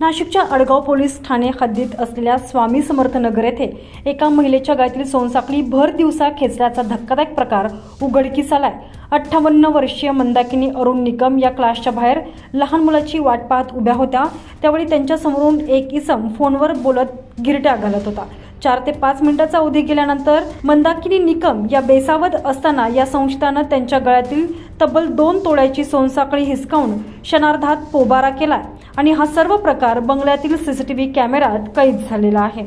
नाशिकच्या अडगाव पोलीस ठाणे हद्दीत असलेल्या स्वामी समर्थ नगर येथे एका महिलेच्या गायतील सोनसाखळी भर दिवसा खेचल्याचा धक्कादायक प्रकार उघडकीस आलाय. अठ्ठावन्न वर्षीय मंदाकिनी अरुण निकम या क्लासच्या बाहेर लहान मुलाची वाट पाहत उभ्या होत्या. त्यावेळी त्यांच्या समोरून एक इसम फोनवर बोलत गिरट्या घालत होता. चार ते पाच मिनिटाचा अवधी गेल्यानंतर मंदाकिनी निकम या बेसावत असताना या संशयितानं त्यांच्या गळ्यातील तब्बल दोन तोळ्याची सोनसाखळी हिसकावून क्षणार्धात पोबारा केला आणि हा सर्व प्रकार बंगल्यातील सीसीटीव्ही कॅमेऱ्यात कैद झालेला आहे.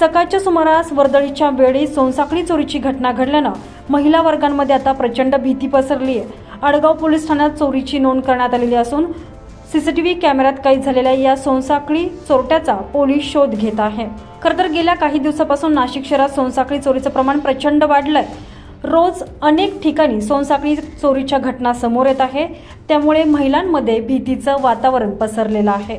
सकाळच्या सुमारास वर्दळीच्या वेळी सोनसाखळी चोरीची घटना घडल्यानं महिला वर्गांमध्ये आता प्रचंड भीती पसरली आहे आडगाव पोलीस ठाण्यात चोरीची नोंद करण्यात आलेली असून सीसीटीव्ही कॅमेऱ्यात कैद झालेल्या या सोनसाखळी चोरट्याचा पोलीस शोध घेत आहे. खरंतर गेल्या काही दिवसापासून नाशिक शहरात सोनसाखळी चोरीचं प्रमाण प्रचंड वाढलंय. रोज अनेक ठिकाणी सोनसाखळी चोरीच्या घटना समोर येत आहे. त्यामुळे महिलांमध्ये भीतीचं वातावरण पसरलेलं आहे.